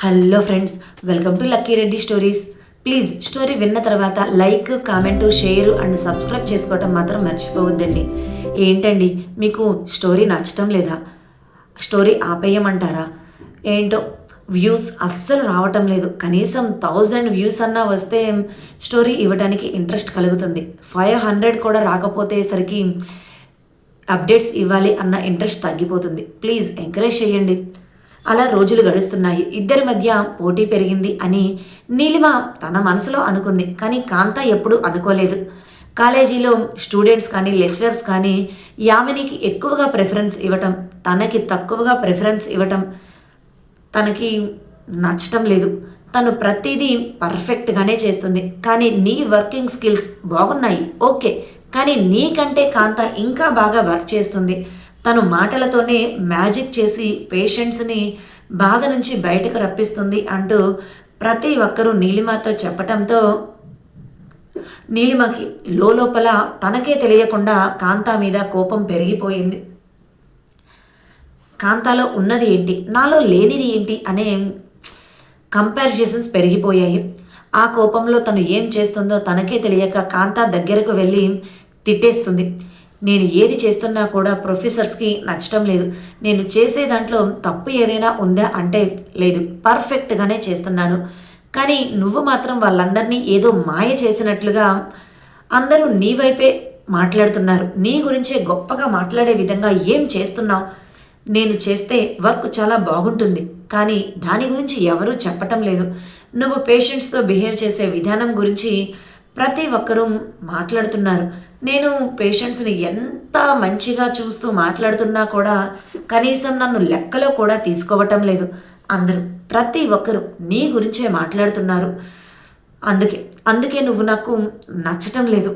Hello friends welcome to lucky Reddy stories. Please story విన్న తర్వాత like comment share and subscribe చేసుకోవటం మాత్రం మర్చిపోవద్దండి. ఏంటండి మీకు స్టోరీ నచ్చటం లేదా? స్టోరీ ఆపేయమంటారా? ఏంటో వ్యూస్ అస్సలు రావటం లేదు. కనీసం థౌజండ్ వ్యూస్ అన్నా వస్తే స్టోరీ ఇవ్వడానికి ఇంట్రెస్ట్ కలుగుతుంది. ఫైవ్ హండ్రెడ్ కూడా రాకపోతేసరికి అప్డేట్స్ ఇవ్వాలి అన్న ఇంట్రెస్ట్ తగ్గిపోతుంది. ప్లీజ్ ఎంకరేజ్ చేయండి అలా రోజులు గడుస్తున్నాయి. ఇద్దరి మధ్య పోటీ పెరిగింది అని నీలిమ తన మనసులో అనుకుంది. కానీ కాంత ఎప్పుడూ అనుకోలేదు. కాలేజీలో స్టూడెంట్స్ కానీ లెక్చరర్స్ కానీ యామినికి ఎక్కువగా ప్రిఫరెన్స్ ఇవ్వటం తనకి తక్కువగా ప్రిఫరెన్స్ ఇవ్వటం తనకి నచ్చటం లేదు. తను ప్రతిదీ పర్ఫెక్ట్గానే చేస్తుంది. కానీ నీ వర్కింగ్ స్కిల్స్ బాగున్నాయి. ఓకే. కానీ నీకంటే కాంత ఇంకా బాగా వర్క్ చేస్తుంది. తను మాటలతోనే మ్యాజిక్ చేసి పేషెంట్స్ని బాధ నుంచి బయటకు రప్పిస్తుంది అంటూ ప్రతి ఒక్కరూ నీలిమతో చెప్పటంతో నీలిమకి లోపల తనకే తెలియకుండా కాంతా మీద కోపం పెరిగిపోయింది. కాంతాలో ఉన్నది ఏంటి? నాలో లేనిది ఏంటి? అనే కంపారిజేషన్స్ పెరిగిపోయాయి. ఆ కోపంలో తను ఏం చేస్తుందో తనకే తెలియక కాంతా దగ్గరకు వెళ్ళి తిట్టేస్తుంది. నేను ఏది చేస్తున్నా కూడా ప్రొఫెసర్స్కి నచ్చటం లేదు. నేను చేసే దాంట్లో తప్పు ఏదైనా ఉందా అంటే లేదు. పర్ఫెక్ట్గానే చేస్తున్నాను. కానీ నువ్వు మాత్రం వాళ్ళందరినీ ఏదో మాయ చేసినట్లుగా అందరూ నీ వైపే మాట్లాడుతున్నారు. నీ గురించే గొప్పగా మాట్లాడే విధంగా ఏం చేస్తున్నావు? నేను చేస్తే వర్క్ చాలా బాగుంటుంది. కానీ దాని గురించి ఎవరూ చెప్పటం లేదు. నువ్వు పేషెంట్స్తో బిహేవ్ చేసే విధానం గురించి ప్రతి ఒక్కరూ మాట్లాడుతున్నారు. నేను పేషెంట్స్ని ఎంత మంచిగా చూస్తూ మాట్లాడుతున్నా కూడా కనీసం నన్ను లెక్కలో కూడా తీసుకోవటం లేదు. అందరూ ప్రతి ఒక్కరూ నీ గురించే మాట్లాడుతున్నారు. అందుకే అందుకే నువ్వు నాకు నచ్చటం లేదు.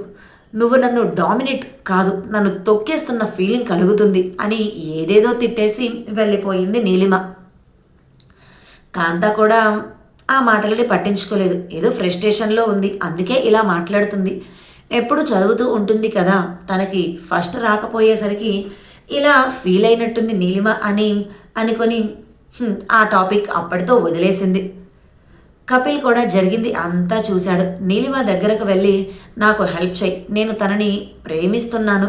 నువ్వు నన్ను డామినేట్ కాదు నన్ను తొక్కేస్తున్న ఫీలింగ్ కలుగుతుంది అని ఏదేదో తిట్టేసి వెళ్ళిపోయింది నీలిమ. కాంత కూడా ఆ మాటలని పట్టించుకోలేదు. ఏదో ఫ్రస్ట్రేషన్లో ఉంది అందుకే ఇలా మాట్లాడుతుంది. ఎప్పుడు చదువుతూ ఉంటుంది కదా తనకి ఫస్ట్ రాకపోయేసరికి ఇలా ఫీల్ అయినట్టుంది నీలిమ అని అనుకొని ఆ టాపిక్ అప్పటితో వదిలేసింది. కపిల్ కూడా జరిగింది అంతా చూశాడు. నీలిమ దగ్గరకు వెళ్ళి నాకు హెల్ప్ చేయి నేను తనని ప్రేమిస్తున్నాను.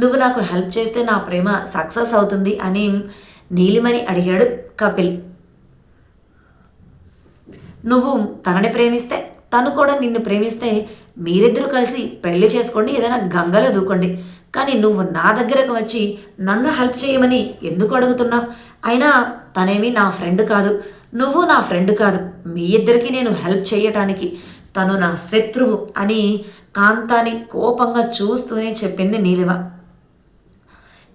నువ్వు నాకు హెల్ప్ చేస్తే నా ప్రేమ సక్సెస్ అవుతుంది అని నీలిమని అడిగాడు కపిల్. నువ్వు తనని ప్రేమిస్తే తను కూడా నిన్ను ప్రేమిస్తే మీరిద్దరూ కలిసి పెళ్ళి చేసుకోండి ఏదైనా గంగలో దూకోండి. కానీ నువ్వు నా దగ్గరకు వచ్చి నన్ను హెల్ప్ చేయమని ఎందుకు అడుగుతున్నావు? అయినా తనేమి నా ఫ్రెండ్ కాదు. నువ్వు నా ఫ్రెండ్ కాదు. మీ ఇద్దరికి నేను హెల్ప్ చేయటానికి తను నా శత్రువు అని కాంతాని కోపంగా చూస్తూనే చెప్పింది నీలిమ.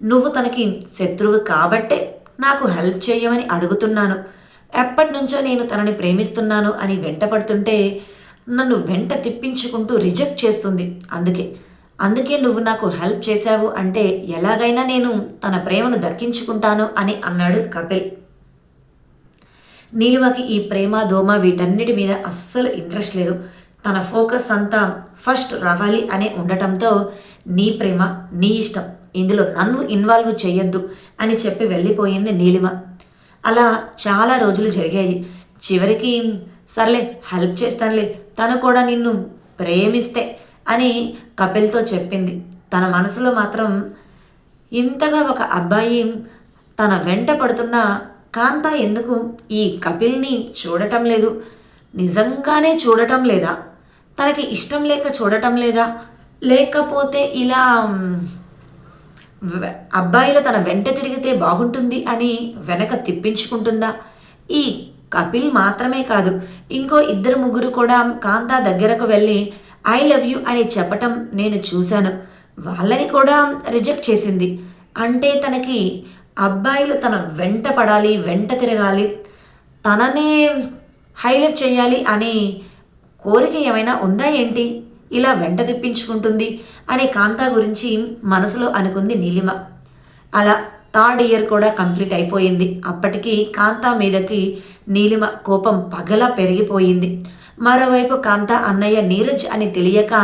నువ్వు తనకి శత్రువు కాబట్టే నాకు హెల్ప్ చేయమని అడుగుతున్నాను. ఎప్పటి నుంచో నేను తనని ప్రేమిస్తున్నాను అని వెంటపడుతుంటే నన్ను వెంట తిప్పించుకుంటూ రిజెక్ట్ చేస్తుంది. అందుకే అందుకే నువ్వు నాకు హెల్ప్ చేశావు అంటే ఎలాగైనా నేను తన ప్రేమను దక్కించుకుంటాను అని అన్నాడు కపిల్. నీలిమకి ఈ ప్రేమ దోమ వీటన్నిటి మీద అస్సలు ఇంట్రెస్ట్ లేదు. తన ఫోకస్ అంతా ఫస్ట్ రావాలి అనే ఉండటంతో నీ ప్రేమ నీ ఇష్టం ఇందులో నన్ను ఇన్వాల్వ్ చేయొద్దు అని చెప్పి వెళ్ళిపోయింది నీలిమ. అలా చాలా రోజులు జరిగాయి. చివరికి సర్లే హెల్ప్ చేస్తానులే తను కూడా నిన్ను ప్రేమిస్తే అని కపిల్తో చెప్పింది. తన మనసులో మాత్రం ఇంతగా ఒక అబ్బాయి తన వెంట పడుతున్న కాంత ఎందుకు ఈ కపిల్ని చూడటం లేదు? నిజంగానే చూడటం లేదా? తనకి ఇష్టం లేక చూడటం లేదా? లేకపోతే ఇలా అబ్బాయిలు తన వెంట తిరిగితే బాగుంటుంది అని వెనక తిప్పించుకుంటుందా? ఈ కపిల్ మాత్రమే కాదు ఇంకో ఇద్దరు ముగ్గురు కూడా కాంతా దగ్గరకు వెళ్ళి ఐ లవ్ యూ అని చెప్పటం నేను చూశాను. వాళ్ళని కూడా రిజెక్ట్ చేసింది. అంటే తనకి అబ్బాయిలు తన వెంట పడాలి వెంట తిరగాలి తననే హైలైట్ చేయాలి అని కోరిక ఏమైనా ఉందా ఏంటి? ఇలా వెంట తెప్పించుకుంటుంది అనే కాంతా గురించి మనసులో అనుకుంది నీలిమ. అలా థర్డ్ ఇయర్ కూడా కంప్లీట్ అయిపోయింది. అప్పటికి కాంతా మీదకి నీలిమ కోపం పగలా పెరిగిపోయింది. మరోవైపు కాంత అన్నయ్య నీరజ్ అని తెలియక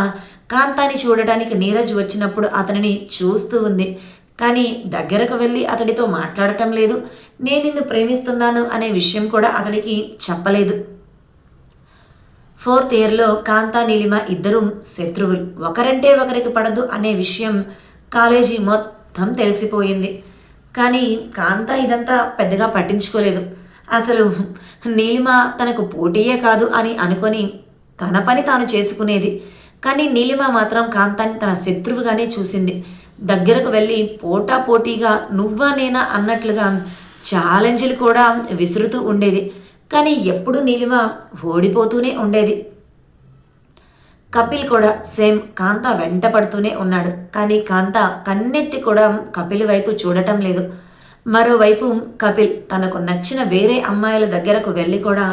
కాంతాని చూడడానికి నీరజ్ వచ్చినప్పుడు అతనిని చూస్తూ ఉంది. కానీ దగ్గరకు వెళ్ళి అతడితో మాట్లాడటం లేదు. నేను నిన్ను ప్రేమిస్తున్నాను అనే విషయం కూడా అతడికి చెప్పలేదు. ఫోర్త్ ఇయర్లో కాంతా నీలిమ ఇద్దరూ శత్రువులు. ఒకరంటే ఒకరికి పడదు అనే విషయం కాలేజీ మొత్తం తెలిసిపోయింది. కానీ కాంత ఇదంతా పెద్దగా పట్టించుకోలేదు. అసలు నీలిమ తనకు పోటీయే కాదు అని అనుకొని తన పని తాను చేసుకునేది. కానీ నీలిమ మాత్రం కాంతాన్ని తన శత్రువుగానే చూసింది. దగ్గరకు వెళ్ళి పోటా పోటీగా నువ్వా నేనా అన్నట్లుగా ఛాలెంజ్లు కూడా విసురుతూ ఉండేది. కానీ ఎప్పుడు నీలిమ ఓడిపోతూనే ఉండేది. కపిల్ కూడా సేమ్ కాంత వెంట పడుతూనే ఉన్నాడు. కానీ కాంత కన్నెత్తి కూడా కపిల్ వైపు చూడటం లేదు. మరోవైపు కపిల్ తనకు నచ్చిన వేరే అమ్మాయిల దగ్గరకు వెళ్ళి కూడా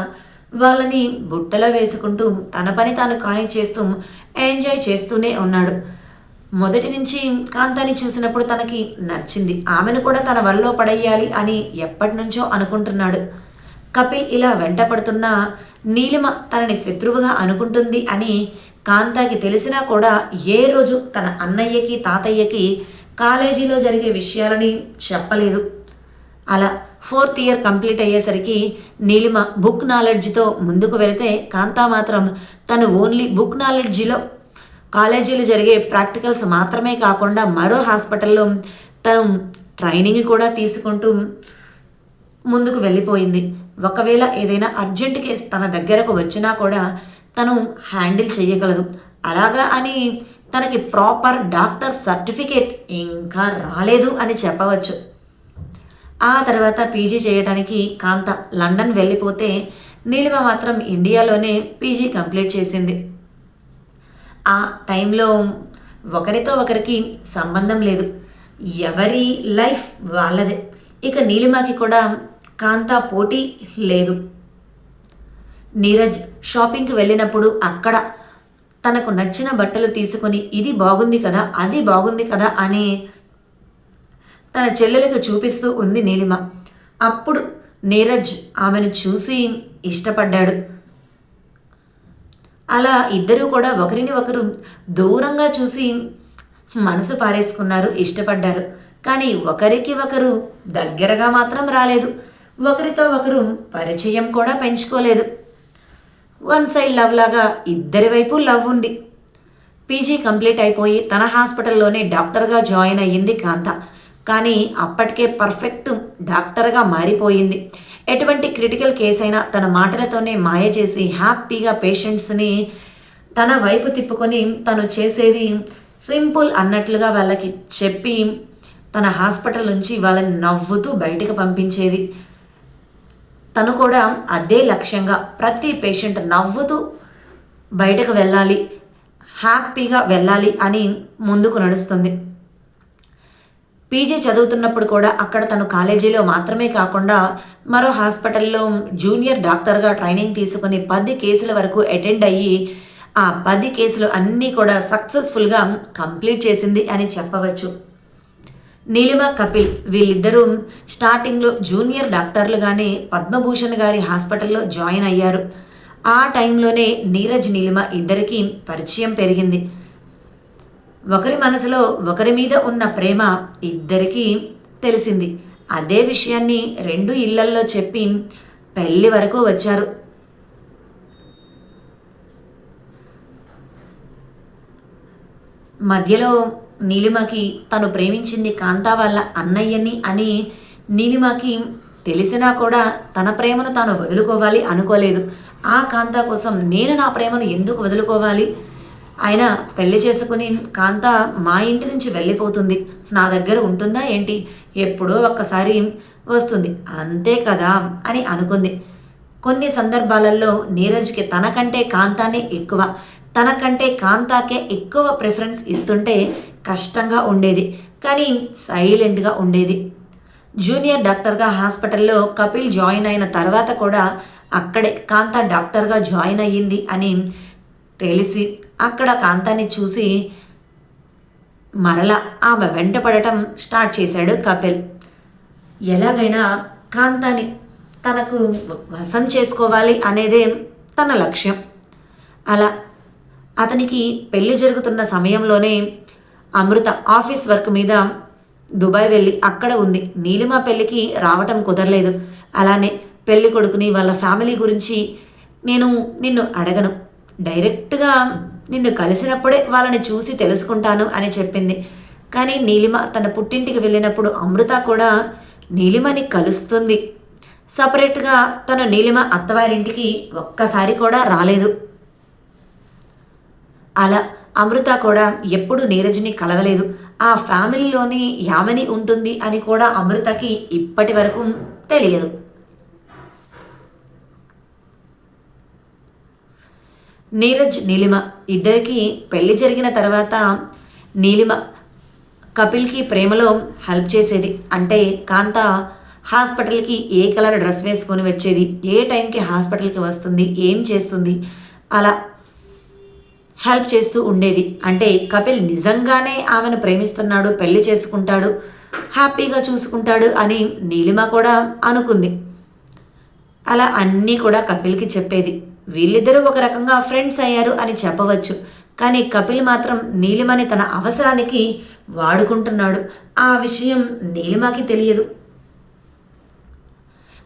వాళ్ళని బుట్టలో వేసుకుంటూ తన పని తాను కాని చేస్తూ ఎంజాయ్ చేస్తూనే ఉన్నాడు. మొదటి నుంచి కాంతాని చూసినప్పుడు తనకి నచ్చింది. ఆమెను కూడా తన వల్లో పడేయాలి అని ఎప్పటి నుంచో అనుకుంటున్నాడు. కపిల్ ఇలా వెంట పడుతున్నా నీలిమ తనని శత్రువుగా అనుకుంటుంది అని కాంతాకి తెలిసినా కూడా ఏ రోజు తన అన్నయ్యకి తాతయ్యకి కాలేజీలో జరిగే విషయాలని చెప్పలేదు. అలా ఫోర్త్ ఇయర్ కంప్లీట్ అయ్యేసరికి నీలిమ బుక్ నాలెడ్జ్తో ముందుకు వెళితే కాంతా మాత్రం తను ఓన్లీ బుక్ నాలెడ్జిలో. కాలేజీలో జరిగే ప్రాక్టికల్స్ మాత్రమే కాకుండా మరో హాస్పిటల్లో తను ట్రైనింగ్ కూడా తీసుకుంటూ ముందుకు వెళ్ళిపోయింది. ఒకవేళ ఏదైనా అర్జెంట్ కేసు తన దగ్గరకు వచ్చినా కూడా తను హ్యాండిల్ చేయగలదు అలాగా అని తనకి ప్రాపర్ డాక్టర్ సర్టిఫికేట్ ఇంకా రాలేదు అని చెప్పవచ్చు. ఆ తర్వాత పీజీ చేయడానికి కాంత లండన్ వెళ్ళిపోతే నీలిమ మాత్రం ఇండియాలోనే పీజీ కంప్లీట్ చేసింది. ఆ టైంలో ఒకరితో ఒకరికి సంబంధం లేదు. ఎవరి లైఫ్ వాళ్ళదే. ఇక నీలిమకి కూడా కాంత పోటీ లేదు. నీరజ్ షాపింగ్కి వెళ్ళినప్పుడు అక్కడ తనకు నచ్చిన బట్టలు తీసుకొని ఇది బాగుంది కదా అది బాగుంది కదా అని తన చెల్లెలకు చూపిస్తూ ఉంది నీలిమ. అప్పుడు నీరజ్ ఆమెను చూసి ఇష్టపడ్డాడు. అలా ఇద్దరూ కూడా ఒకరిని ఒకరు దూరంగా చూసి మనసు పారేసుకున్నారు ఇష్టపడ్డారు. కానీ ఒకరికి ఒకరు దగ్గరగా మాత్రం రాలేదు. ఒకరితో ఒకరు పరిచయం కూడా పెంచుకోలేదు. వన్ సైడ్ లవ్ లాగా ఇద్దరి వైపు లవ్ ఉంది. పీజీ కంప్లీట్ అయిపోయి తన హాస్పిటల్లోనే డాక్టర్గా జాయిన్ అయ్యింది కాంత. కానీ అప్పటికే పర్ఫెక్ట్ డాక్టర్గా మారిపోయింది. ఎటువంటి క్రిటికల్ కేసు అయినా తన మాటలతోనే మాయ చేసి హ్యాపీగా పేషెంట్స్ని తన వైపు తిప్పుకొని తను చేసేది సింపుల్ అన్నట్లుగా వాళ్ళకి చెప్పి తన హాస్పిటల్ నుంచి వాళ్ళని నవ్వుతూ బయటకు పంపించేది. తను కూడా అదే లక్ష్యంగా ప్రతి పేషెంట్ నవ్వుతూ బయటకు వెళ్ళాలి హ్యాపీగా వెళ్ళాలి అని ముందుకు నడుస్తుంది. పీజీ చదువుతున్నప్పుడు కూడా అక్కడ తను కాలేజీలో మాత్రమే కాకుండా మరో హాస్పిటల్లో జూనియర్ డాక్టర్గా ట్రైనింగ్ తీసుకుని పది కేసుల వరకు అటెండ్ అయ్యి ఆ పది కేసులు అన్నీ కూడా సక్సెస్ఫుల్గా కంప్లీట్ చేసింది అని చెప్పవచ్చు. నీలిమ కపిల్ వీళ్ళిద్దరూ స్టార్టింగ్లో జూనియర్ డాక్టర్లుగానే పద్మభూషణ్ గారి హాస్పిటల్లో జాయిన్ అయ్యారు. ఆ టైంలోనే నీరజ్ నీలిమ ఇద్దరికీ పరిచయం పెరిగింది. ఒకరి మనసులో ఒకరి మీద ఉన్న ప్రేమ ఇద్దరికీ తెలిసింది. అదే విషయాన్ని రెండు ఇళ్ళల్లో చెప్పి పెళ్ళి వరకు వచ్చారు. మధ్యలో నీలిమకి తను ప్రేమించింది కాంతా వాళ్ళ అన్నయ్యని అని నీలిమకి తెలిసినా కూడా తన ప్రేమను తాను వదులుకోవాలి అనుకోలేదు. ఆ కాంత కోసం నేను నా ప్రేమను ఎందుకు వదులుకోవాలి? ఆయన పెళ్ళి చేసుకుని కాంత మా ఇంటి నుంచి వెళ్ళిపోతుంది. నా దగ్గర ఉంటుందా ఏంటి? ఎప్పుడో ఒక్కసారి వస్తుంది. అంతే కదా అని అనుకుంది. కొన్ని సందర్భాలలో నీరజ్కి తనకంటే కాంతానే ఎక్కువ. తనకంటే కాంతాకే ఎక్కువ ప్రిఫరెన్స్ ఇస్తుంటే కష్టంగా ఉండేది కానీ సైలెంట్గా ఉండేది. జూనియర్ డాక్టర్గా హాస్పిటల్లో కపిల్ జాయిన్ అయిన తర్వాత కూడా అక్కడే కాంత డాక్టర్గా జాయిన్ అయ్యింది అని తెలిసి అక్కడ కాంతాన్ని చూసి మరలా ఆమె వెంటపడటం స్టార్ట్ చేశాడు కపిల్. ఎలాగైనా కాంతాని తనకు వశం చేసుకోవాలి అనేదే తన లక్ష్యం. అలా అతనికి పెళ్ళి జరుగుతున్న సమయంలోనే అమృత ఆఫీస్ వర్క్ మీద దుబాయ్ వెళ్ళి అక్కడ ఉంది. నీలిమ పెళ్ళికి రావటం కుదరలేదు. అలానే పెళ్ళి కొడుకుని వాళ్ళ ఫ్యామిలీ గురించి నేను నిన్ను అడగను. డైరెక్ట్గా నిన్ను కలిసినప్పుడే వాళ్ళని చూసి తెలుసుకుంటాను అని చెప్పింది. కానీ నీలిమ తన పుట్టింటికి వెళ్ళినప్పుడు అమృత కూడా నీలిమని కలుస్తుంది. సపరేట్గా తను నీలిమ అత్తవారింటికి ఒక్కసారి కూడా రాలేదు. అలా అమృత కూడా ఎప్పుడు నీరజ్ని కలవలేదు. ఆ ఫ్యామిలీలోని యామని ఉంటుంది అని కూడా అమృతకి ఇప్పటి వరకు తెలియదు. నీరజ్ నీలిమ ఇద్దరికి పెళ్ళి జరిగిన తర్వాత నీలిమ కపిల్కి ప్రేమలో హెల్ప్ చేసేది. అంటే కాంత హాస్పిటల్కి ఏ కలర్ డ్రెస్ వేసుకొని వచ్చేది? ఏ టైంకి హాస్పిటల్కి వస్తుంది? ఏం చేస్తుంది? అలా హెల్ప్ చేస్తూ ఉండేది. అంటే కపిల్ నిజంగానే ఆమెను ప్రేమిస్తున్నాడు పెళ్ళి చేసుకుంటాడు హ్యాపీగా చూసుకుంటాడు అని నీలిమ కూడా అనుకుంది. అలా అన్నీ కూడా కపిల్కి చెప్పేది. వీళ్ళిద్దరూ ఒక రకంగా ఫ్రెండ్స్ అయ్యారు అని చెప్పవచ్చు. కానీ కపిల్ మాత్రం నీలిమని తన అవసరానికి వాడుకుంటున్నాడు. ఆ విషయం నీలిమకి తెలియదు.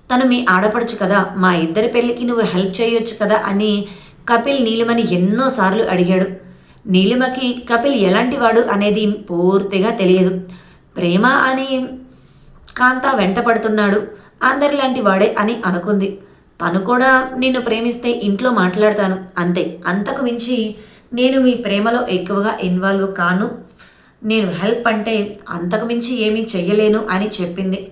తను మీ ఆడపడుచు కదా మా ఇద్దరి పెళ్ళికి నువ్వు హెల్ప్ చేయొచ్చు కదా అని కపిల్ నీలిమని ఎన్నోసార్లు అడిగాడు. నీలిమకి కపిల్ ఎలాంటివాడు అనేది పూర్తిగా తెలియదు. ప్రేమ అని కాంత వెంటపడుతున్నాడు. అందరిలాంటి వాడే అని అనుకుంది. తను కూడా నిన్ను ప్రేమిస్తే ఇంట్లో మాట్లాడతాను. అంతే. అంతకు మించి నేను మీ ప్రేమలో ఎక్కువగా ఇన్వాల్వ్ కాను. నేను హెల్ప్ అంటే అంతకు మించి ఏమీ చెయ్యలేను అని చెప్పింది.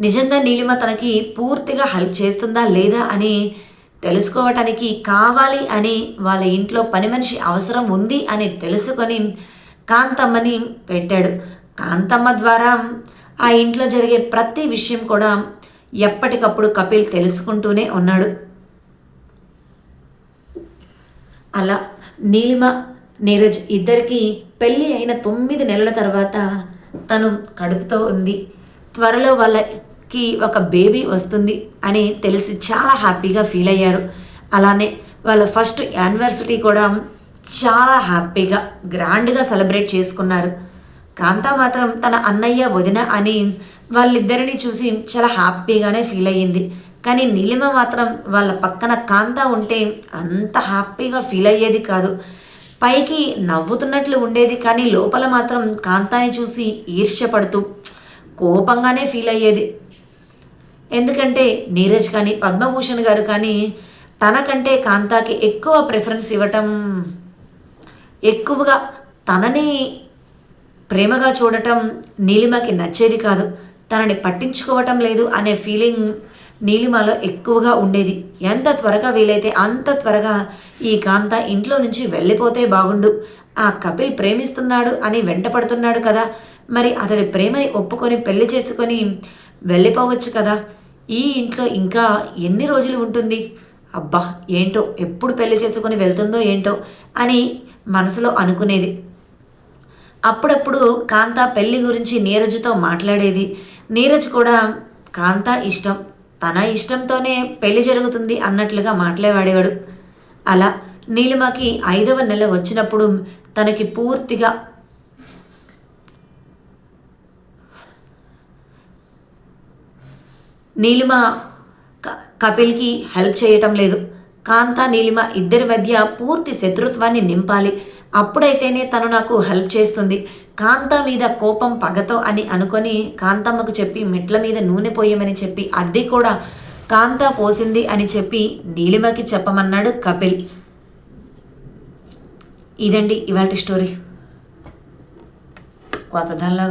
నిజంగా నీలిమ తనకి పూర్తిగా హెల్ప్ చేస్తుందా లేదా అని తెలుసుకోవటానికి కావాలి అని వాళ్ళ ఇంట్లో పని మనిషి అవసరం ఉంది అని తెలుసుకొని కాంతమ్మని పెట్టాడు. కాంతమ్మ ద్వారా ఆ ఇంట్లో జరిగే ప్రతి విషయం కూడా ఎప్పటికప్పుడు కపిల్ తెలుసుకుంటూనే ఉన్నాడు. అలా నీలిమ నీరజ్ ఇద్దరికి పెళ్ళి అయిన తొమ్మిది నెలల తర్వాత తను కడుపుతో ఉంది. త్వరలో వాళ్ళ కి ఒక బేబీ వస్తుంది అని తెలిసి చాలా హ్యాపీగా ఫీల్ అయ్యారు. అలానే వాళ్ళ ఫస్ట్ యానివర్సరీ కూడా చాలా హ్యాపీగా గ్రాండ్గా సెలబ్రేట్ చేసుకున్నారు. కాంతా మాత్రం తన అన్నయ్య వదిన అని వాళ్ళిద్దరిని చూసి చాలా హ్యాపీగానే ఫీల్ అయ్యింది. కానీ నీలిమ మాత్రం వాళ్ళ పక్కన కాంత ఉంటే అంత హ్యాపీగా ఫీల్ అయ్యేది కాదు. పైకి నవ్వుతున్నట్లు ఉండేది కానీ లోపల మాత్రం కాంతాని చూసి ఈర్ష్యపడుతూ కోపంగానే ఫీల్ అయ్యేది. ఎందుకంటే నీరజ్ కానీ పద్మభూషణ్ గారు కానీ తనకంటే కాంతాకి ఎక్కువ ప్రిఫరెన్స్ ఇవ్వటం ఎక్కువగా తనని ప్రేమగా చూడటం నీలిమకి నచ్చేది కాదు. తనని పట్టించుకోవటం లేదు అనే ఫీలింగ్ నీలిమలో ఎక్కువగా ఉండేది. ఎంత త్వరగా వీలైతే అంత త్వరగా ఈ కాంత ఇంట్లో నుంచి వెళ్ళిపోతే బాగుండు. ఆ కపిల్ ప్రేమిస్తున్నాడు అని వెంటపడుతున్నాడు కదా. మరి అతడి ప్రేమని ఒప్పుకొని పెళ్ళి చేసుకొని వెళ్ళిపోవచ్చు కదా. ఈ ఇంట్లో ఇంకా ఎన్ని రోజులు ఉంటుంది? అబ్బా ఏంటో ఎప్పుడు పెళ్ళి చేసుకొని వెళ్తుందో ఏంటో అని మనసులో అనుకునేది. అప్పుడప్పుడు కాంత పెళ్ళి గురించి నీరజ్తో మాట్లాడేది. నీరజ్ కూడా కాంత ఇష్టం తన ఇష్టంతోనే పెళ్ళి జరుగుతుంది అన్నట్లుగా మాట్లాడేవాడేవాడు అలా నీలిమకి ఐదవ నెల వచ్చినప్పుడు తనకి పూర్తిగా నీలిమ కపిల్కి హెల్ప్ చేయటం లేదు. కాంత నీలిమ ఇద్దరి మధ్య పూర్తి శత్రుత్వాన్ని నింపాలి. అప్పుడైతేనే తను నాకు హెల్ప్ చేస్తుంది. కాంత మీద కోపం పగతో అని అనుకొని కాంతమ్మకు చెప్పి మెట్ల మీద నూనె పోయమని చెప్పి అద్దె కూడా కాంత పోసింది అని చెప్పి నీలిమకి చెప్పమన్నాడు కపిల్. ఇదండి ఇవాటి స్టోరీ. కొత్త